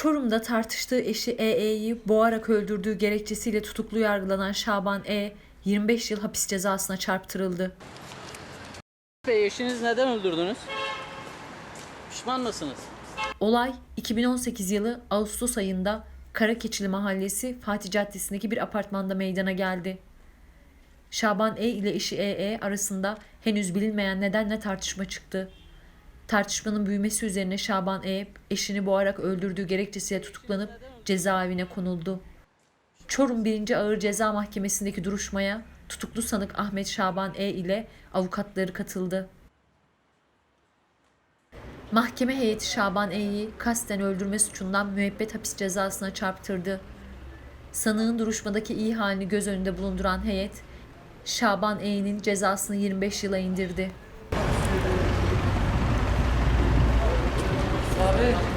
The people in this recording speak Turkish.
Çorum'da tartıştığı eşi EE'yi boğarak öldürdüğü gerekçesiyle tutuklu yargılanan Şaban E 25 yıl hapis cezasına çarptırıldı. Bey eşiniz neden öldürdünüz? Pişman mısınız? Olay 2018 yılı Ağustos ayında Karakeçili Mahallesi Fatih Caddesi'ndeki bir apartmanda meydana geldi. Şaban E ile eşi EE arasında henüz bilinmeyen nedenle tartışma çıktı. Tartışmanın büyümesi üzerine Şaban E eşini boğarak öldürdüğü gerekçesiyle tutuklanıp cezaevine konuldu. Çorum 1. Ağır Ceza Mahkemesi'ndeki duruşmaya tutuklu sanık Ahmet Şaban E ile avukatları katıldı. Mahkeme heyeti Şaban E'yi kasten öldürme suçundan müebbet hapis cezasına çarptırdı. Sanığın duruşmadaki iyi halini göz önünde bulunduran heyet, Şaban E'nin cezasını 25 yıla indirdi. う。